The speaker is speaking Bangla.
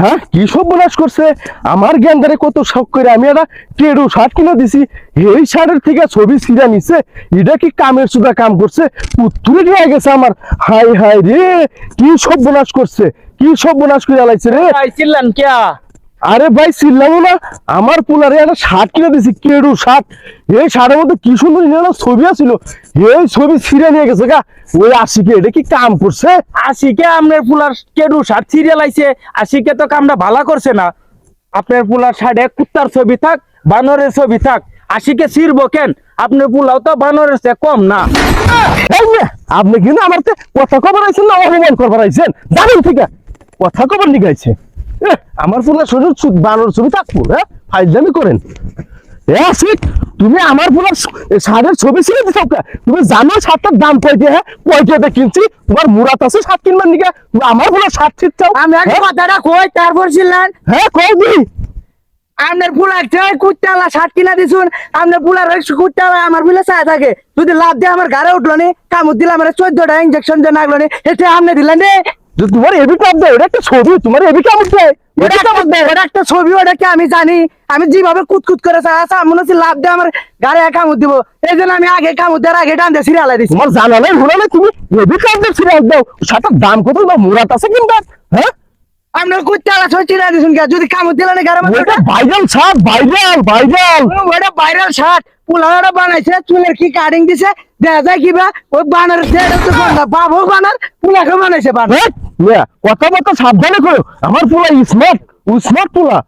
হ্যাঁ কি সব বলাস করছে? আমার জ্ঞানদারে কত শখ করে আমি একটা কেডু শার্ট কিনে দিছি। এই শার্টের থেকে ছবি সিরা নিছে। এটা কি কামের সুদা কাম করছে? পুত্তুরে দিয়ে গেছে আমার। হাই হাই রে, কি সব বলাস করছে? কি সব বলাস করে আলাইছে রে? চিল্লান কিয়া? আরে ভাই চিল্লামো না। আমার পোলারে একটা শার্ট কিনে দিছি কেডু শার্ট। এই শার্টের মধ্যে কি সুন্দর একটা ছবি আছিল। এই ছবি ছিঁড়ে নিয়ে গেছে গা। ওই আশিকে এটা কি কাম করছে? আশিকে আপনার পুলার কেডু শার্ট সিরিয়াল আইছে আশিকে তো কামটা ভালো করছে না। আপনার পুলার শার্টে কুত্তার ছবি থাক বানরের ছবি থাক। আশিকে ছিড়বো কেন? আপনার পুলাও তো বানরের চেয়ে কম না। আপনি কিন্তু আমার কথা খবর আইছেন না অপমান করবার আইছেন। জানেন থেকে কথা খবর লিখাইছে এহ, আমার ফুলের শরীর বানর ছবি থাকব হ্যাঁ? ফাইজলামি করেন। তুমি আমার শার্টের ছবি ছিল তুমি জানো শার্টটার দাম কয়টা হ্যাঁ? কয়টাতে কিনছি? তোমার মুরাত আছে শার্ট কিনবার নিকে। তুমি আমার শার্ট চাও আমি হ্যাঁ? কথাটা কই তারপর ছিলেন হ্যাঁ কই আপনার ফুলার চেয়ে কুত্তালা শার্ট কিনা দিছুন আপনার ফুলার কুত্তালা আমার চায় থাকে। যদি লাভ দিয়ে আমার ঘরে উঠল নি কামড় দিলে আমার চোদ্দটা ইঞ্জেকশন দিয়ে নাগলো নি এটা আপনি দিলেন রে তোমার এবি কাপ দেয় ওটা একটা ছবি তোমার এবি কাপ দেয় ওটা একটা ওটা একটা ছবি ওটাকে আমি জানি। আমি যেভাবে কুতকুত করে মনে হচ্ছে লাভ দিয়ে আমার গাড়ি কামড় দিব। এই জন্য আমি আগে কামড় দেওয়ার আগে টান দিয়ে সিরিয়ালে দিছি তোমার জানা নাই হলো না তুমি এবি কাপ দিয়ে ছিড়ে দাও। দাম কত মুরাত আছে হ্যাঁ? আপনার দিছুন যদি কামড় দিলে না গাড়ি ওটা ভাইরাল শার্ট ভাইরাল ভাইরাল ওটা ভাইরাল শার্ট পুলাটা বানাইছে চুলের কি কাটিং দিছে দেখা যায় কিবা ওই বানার বাবু বানার পুলাকে বানাইছে বানার। হ্যাঁ? কথা বার্তা সাবধানে করো আমার পোলা স্মার্ট স্মার্ট পোলা